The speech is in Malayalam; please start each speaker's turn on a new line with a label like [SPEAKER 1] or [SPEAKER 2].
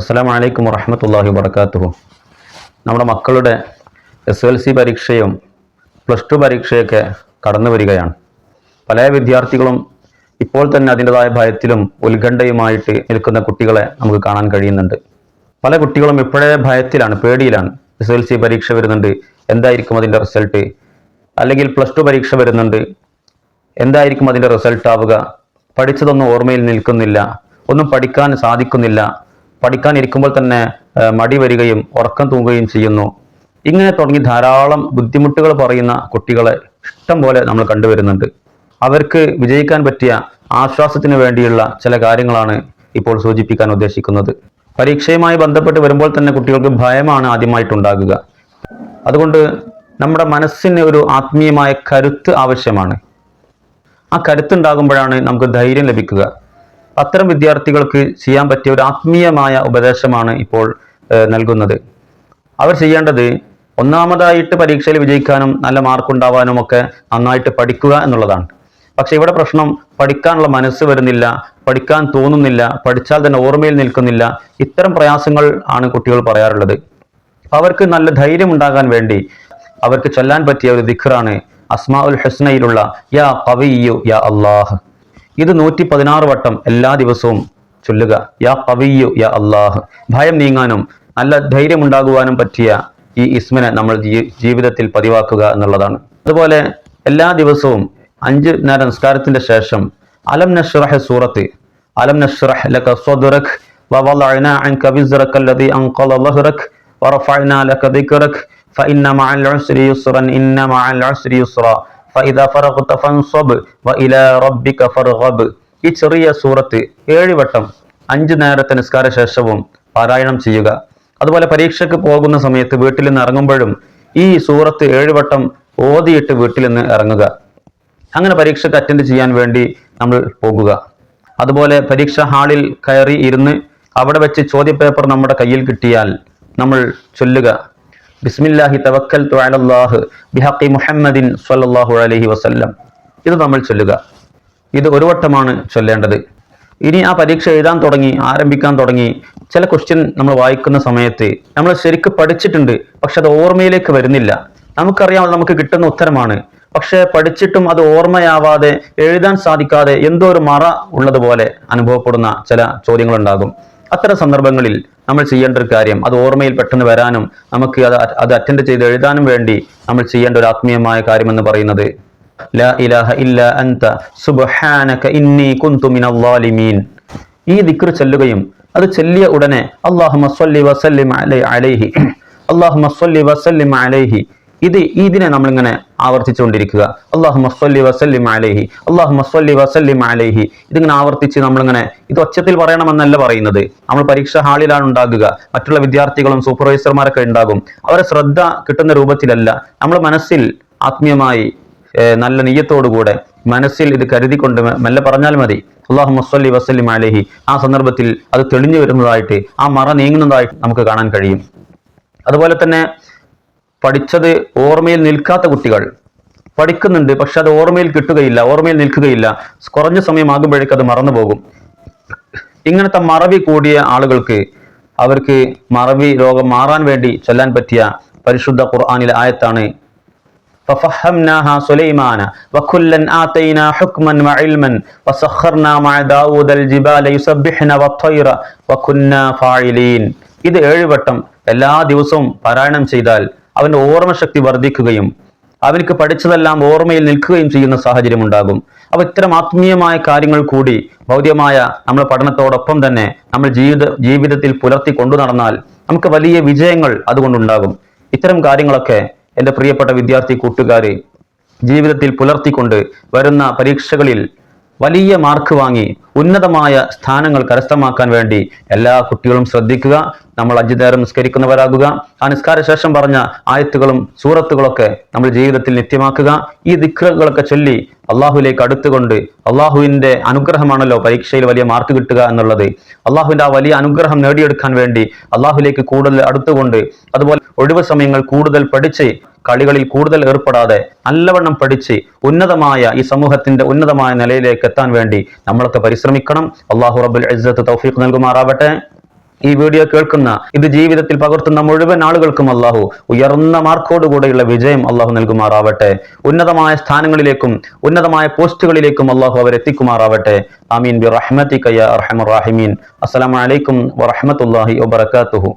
[SPEAKER 1] അസ്സാം വലൈക്കും വറഹമത്തല്ലാഹി വർക്കാത്തുഹു നമ്മുടെ മക്കളുടെ എസ് എൽ സി പരീക്ഷയും പ്ലസ് ടു പരീക്ഷയൊക്കെ കടന്നു വരികയാണ്. പല വിദ്യാർത്ഥികളും ഇപ്പോൾ തന്നെ അതിന്റെതായ ഭയത്തിലും ഉത്കണ്ഠയുമായിട്ട് നിൽക്കുന്ന കുട്ടികളെ നമുക്ക് കാണാൻ കഴിയുന്നുണ്ട്. പല കുട്ടികളും ഇപ്പോഴേ ഭയത്തിലാണ് പേടിയിലാണ് എസ് എൽ സി പരീക്ഷ വരുന്നുണ്ട് എന്തായിരിക്കും അതിന്റെ റിസൾട്ട്? അല്ലെങ്കിൽ പ്ലസ് ടു പരീക്ഷ വരുന്നുണ്ട് എന്തായിരിക്കും അതിന്റെ റിസൾട്ട് ആവുക പഠിച്ചതൊന്നും ഓർമ്മയിൽ നിൽക്കുന്നില്ല ഒന്നും പഠിക്കാൻ സാധിക്കുന്നില്ല പഠിക്കാൻ ഇരിക്കുമ്പോൾ തന്നെ മടി വരികയും ഉറക്കം തൂങ്ങുകയും ചെയ്യുന്നു. ഇങ്ങനെ തുടങ്ങി ധാരാളം ബുദ്ധിമുട്ടുകൾ പറയുന്ന കുട്ടികളെ ഇഷ്ടം പോലെ നമ്മൾ കണ്ടുവരുന്നുണ്ട്. അവർക്ക് വിജയിക്കാൻ പറ്റിയ ആശ്വാസത്തിന് വേണ്ടിയുള്ള ചില കാര്യങ്ങളാണ് ഇപ്പോൾ സൂചിപ്പിക്കാൻ ഉദ്ദേശിക്കുന്നത്. പരീക്ഷയുമായി ബന്ധപ്പെട്ട് വരുമ്പോൾ തന്നെ കുട്ടികൾക്ക് ഭയമാണ് ആദ്യമായിട്ടുണ്ടാകുക. അതുകൊണ്ട് നമ്മുടെ മനസ്സിന് ഒരു ആത്മീയമായ കരുത്ത് ആവശ്യമാണ്. ആ കരുത്തുണ്ടാകുമ്പോഴാണ് നമുക്ക് ധൈര്യം ലഭിക്കുക. അത്തരം വിദ്യാർത്ഥികൾക്ക് ചെയ്യാൻ പറ്റിയ ഒരു ആത്മീയമായ ഉപദേശമാണ് ഇപ്പോൾ നൽകുന്നത്. അവർ ചെയ്യേണ്ടത് ഒന്നാമതായിട്ട് പരീക്ഷയിൽ വിജയിക്കാനും നല്ല മാർക്ക് ഉണ്ടാവാനും ഒക്കെ നന്നായിട്ട് പഠിക്കുക എന്നുള്ളതാണ്. പക്ഷെ ഇവിടെ പ്രശ്നം പഠിക്കാനുള്ള മനസ്സ് വരുന്നില്ല പഠിക്കാൻ തോന്നുന്നില്ല പഠിച്ചാൽ തന്നെ ഓർമ്മയിൽ നിൽക്കുന്നില്ല ഇത്തരം പ്രയാസങ്ങൾ ആണ് കുട്ടികൾ പറയാറുള്ളത്. അവർക്ക് നല്ല ധൈര്യം ഉണ്ടാകാൻ വേണ്ടി അവർക്ക് ചൊല്ലാൻ പറ്റിയ ഒരു ദിഖറാണ് അസ്മാ ഉൽ ഹുസ്നയിലുള്ള യാ കവിയു യാ അള്ളാഹ് ഇത് നൂറ്റി പതിനാറ് വട്ടം എല്ലാ ദിവസവും ചൊല്ലുക യാ കവിയു യാ അള്ളാഹ് ഭയം നീങ്ങാനും നല്ല ധൈര്യം ഉണ്ടാകുവാനും പറ്റിയ ഈ ഇസ്മിനെ നമ്മൾ ജീ- ജീവിതത്തിൽ പതിവാക്കുക എന്നുള്ളതാണ് അതുപോലെ എല്ലാ ദിവസവും അഞ്ച് നേര നിസ്കാരത്തിന്റെ ശേഷം അലം നഷ്റഹ് സൂറത്ത് അലം നഷ്റഹ് ലക സ്വദറക് ووضعنا عنك وزرك الذي أنقض ظهرك ورفعنا لك ذكرك فإن مع العسر يسرا إن مع العسر يسرا ഈ ചെറിയ സൂറത്ത് ഏഴ് വട്ടം അഞ്ച് നേരത്തെ നിസ്കാര ശേഷവും പാരായണം ചെയ്യുക. അതുപോലെ പരീക്ഷയ്ക്ക് പോകുന്ന സമയത്ത് വീട്ടിൽ നിന്ന് ഇറങ്ങുമ്പോഴും ഈ സൂറത്ത് ഏഴ് വട്ടം ഓതിയിട്ട് വീട്ടിൽ നിന്ന് ഇറങ്ങുക. അങ്ങനെ പരീക്ഷയ്ക്ക് അറ്റൻഡ് ചെയ്യാൻ വേണ്ടി നമ്മൾ പോകുക. അതുപോലെ പരീക്ഷാ ഹാളിൽ കയറി ഇരുന്ന് അവിടെ വെച്ച് ചോദ്യപേപ്പർ നമ്മുടെ കയ്യിൽ കിട്ടിയാൽ നമ്മൾ ചൊല്ലുക. ബിസ്മില്ലാഹി തവക്കൽ അലല്ലാഹ് ബിഹഖി മുഹമ്മദിൻ സ്വല്ലല്ലാഹു അലൈഹി വസല്ലം. ഇത് നമ്മൾ ചൊല്ലുക. ഇത് ഒരു വട്ടമാണ് ചൊല്ലേണ്ടത്. ഇനി ആ പരീക്ഷ എഴുതാൻ തുടങ്ങി ആരംഭിക്കാൻ തുടങ്ങി ചില ക്വസ്റ്റ്യൻ നമ്മൾ വായിക്കുന്ന സമയത്ത് നമ്മൾ ശരിക്ക് പഠിച്ചിട്ടുണ്ട് പക്ഷെ അത് ഓർമ്മയിലേക്ക് വരുന്നില്ല. നമുക്കറിയാം നമുക്ക് കിട്ടുന്ന ഉത്തരമാണ്. പക്ഷെ പഠിച്ചിട്ടും അത് ഓർമ്മയാവാതെ എഴുതാൻ സാധിക്കാതെ എന്തോ ഒരു മറ ഉള്ളതുപോലെ അനുഭവപ്പെടുന്ന ചില ചോദ്യങ്ങളുണ്ടാകും. അത്തരം സന്ദർഭങ്ങളിൽ നമ്മൾ ചെയ്യേണ്ട ഒരു കാര്യം അത് ഓർമ്മയിൽ പെട്ടെന്ന് വരാനും നമുക്ക് അത് അത് അറ്റൻഡ് ചെയ്ത് എഴുതാനും വേണ്ടി നമ്മൾ ചെയ്യേണ്ട ഒരു ആത്മീയമായ കാര്യം എന്ന് പറയുന്നത് ലാ ഇലാഹ ഇല്ല അൻത സുബ്ഹാനക ഇന്നി കുന്തു മിനൽ ളാലിമീൻ ഈ ദിക്ർ ചൊല്ലുകയും അത് ചൊല്ലിയ ഉടനെ അല്ലാഹുമ്മ സ്വല്ലി വസല്ലിം അലൈ അലൈഹി അല്ലാഹുമ്മ സ്വല്ലി വസല്ലിം അലൈഹി ഇത് ഇതിനെ നമ്മൾ ഇങ്ങനെ ആവർത്തിച്ചുകൊണ്ടിരിക്കുക. അള്ളാഹു മസ്വല്ലി വസല്ലിം അലൈഹി അള്ളാഹു മസ്വല്ലി വസല്ലിം അലൈഹി. ഇതിങ്ങനെ ആവർത്തിച്ച് നമ്മളിങ്ങനെ ഇത് ഒച്ചത്തിൽ പറയണമെന്നല്ല പറയുന്നത്. നമ്മൾ പരീക്ഷ ഹാളിലാണ് ഉണ്ടാകുക. മറ്റുള്ള വിദ്യാർത്ഥികളും സൂപ്പർവൈസർമാരൊക്കെ ഉണ്ടാകും. അവരെ ശ്രദ്ധ കിട്ടുന്ന രൂപത്തിലല്ല. നമ്മൾ മനസ്സിൽ ആത്മീയമായി നല്ല നെയ്യത്തോടുകൂടെ മനസ്സിൽ ഇത് കരുതിക്കൊണ്ട് മെല്ലെ പറഞ്ഞാൽ മതി. അള്ളാഹു മസ്വല്ലി വസല്ലിം അലൈഹി. ആ സന്ദർഭത്തിൽ അത് തെളിഞ്ഞു വരുന്നതായിട്ട് ആ മറ നീങ്ങുന്നതായിട്ട് നമുക്ക് കാണാൻ കഴിയും. അതുപോലെ തന്നെ പഠിച്ചത് ഓർമ്മയിൽ നിൽക്കാത്ത കുട്ടികൾ പഠിക്കുന്നുണ്ട് പക്ഷെ അത് ഓർമ്മയിൽ കിട്ടുകയില്ല ഓർമ്മയിൽ നിൽക്കുകയില്ല കുറഞ്ഞ സമയമാകുമ്പോഴേക്ക് അത് മറന്നു പോകും ഇങ്ങനത്തെ മറവി കൂടിയ ആളുകൾക്ക് അവർക്ക് മറവി രോഗം മാറാൻ വേണ്ടി ചൊല്ലാൻ പറ്റിയ പരിശുദ്ധ ഖുർആനിലെ ആയത്താണ് ففهمناها سليمان وكلا آتينا حكما وعلما وسخرنا مع داود الجبال يسبحن والطير وكنا فاعلين ഇത് ഏഴ് വട്ടം എല്ലാ ദിവസവും പാരായണം ചെയ്താൽ അവന്റെ ഓർമ്മശക്തി വർദ്ധിക്കുകയും അവനക്ക് പഠിച്ചതെല്ലാം ഓർമ്മയിൽ നിൽക്കുകയും ചെയ്യുന്ന സാഹചര്യം ഉണ്ടാകും. അപ്പൊ ഇത്തരം ആത്മീയമായ കാര്യങ്ങൾ കൂടി ഭൗതികമായ നമ്മുടെ പഠനത്തോടൊപ്പം തന്നെ നമ്മൾ ജീവിത ജീവിതത്തിൽ പുലർത്തി കൊണ്ടു നടന്നാൽ നമുക്ക് വലിയ വിജയങ്ങൾ അതുകൊണ്ടുണ്ടാകും. ഇത്തരം കാര്യങ്ങളൊക്കെ എന്റെ പ്രിയപ്പെട്ട വിദ്യാർത്ഥി കൂട്ടുകാരെ ജീവിതത്തിൽ പുലർത്തിക്കൊണ്ട് വരുന്ന പരീക്ഷകളിൽ വലിയ മാർക്ക് വാങ്ങി ഉന്നതമായ സ്ഥാനങ്ങൾ കരസ്ഥമാക്കാൻ വേണ്ടി എല്ലാ കുട്ടികളും ശ്രദ്ധിക്കുക നമ്മൾ അഞ്ചു നേരം നിസ്കരിക്കുന്നവരാകുക ആ നിസ്കാര ശേഷം പറഞ്ഞ ആയത്തുകളും സൂറത്തുകളൊക്കെ നമ്മൾ ജീവിതത്തിൽ നിത്യമാക്കുക. ഈ ദിക്റുകളൊക്കെ ചൊല്ലി അള്ളാഹുലേക്ക് അടുത്തുകൊണ്ട് അള്ളാഹുവിന്റെ അനുഗ്രഹമാണല്ലോ പരീക്ഷയിൽ വലിയ മാർക്ക് കിട്ടുക എന്നുള്ളത്. അള്ളാഹുവിന്റെ ആ വലിയ അനുഗ്രഹം നേടിയെടുക്കാൻ വേണ്ടി അള്ളാഹുലേക്ക് കൂടുതൽ അടുത്തുകൊണ്ട് അതുപോലെ ഒഴിവ് സമയങ്ങൾ കൂടുതൽ പഠിച്ച് കളികളിൽ കൂടുതൽ ഏർപ്പെടാതെ നല്ലവണ്ണം പഠിച്ച് ഉന്നതമായ ഈ സമൂഹത്തിന്റെ ഉന്നതമായ നിലയിലേക്ക് എത്താൻ വേണ്ടി നമ്മളൊക്കെ പരിശ്രമിക്കണം. അള്ളാഹു റബുൽ ഇസ്സത്ത് തൗഫീഖ് നൽകുമാറാവട്ടെ. ഈ വീഡിയോ കേൾക്കുന്ന ഇത് ജീവിതത്തിൽ പകർത്തുന്ന മുഴുവൻ ആളുകൾക്കും അള്ളാഹു ഉയർന്ന മാർക്കോടുകൂടെയുള്ള വിജയം അള്ളാഹു നൽകുമാറാവട്ടെ. ഉന്നതമായ സ്ഥാനങ്ങളിലേക്കും ഉന്നതമായ പോസ്റ്റുകളിലേക്കും അള്ളാഹു അവരെത്തിക്കുമാറാവട്ടെ ആമീൻ. ബി റഹ്മത്തിക്കയ്യ അർഹമുറാഹിമീൻ അസ്സലാമു അലൈക്കും വറഹ്മത്തുള്ളാഹി വബറകാതുഹു.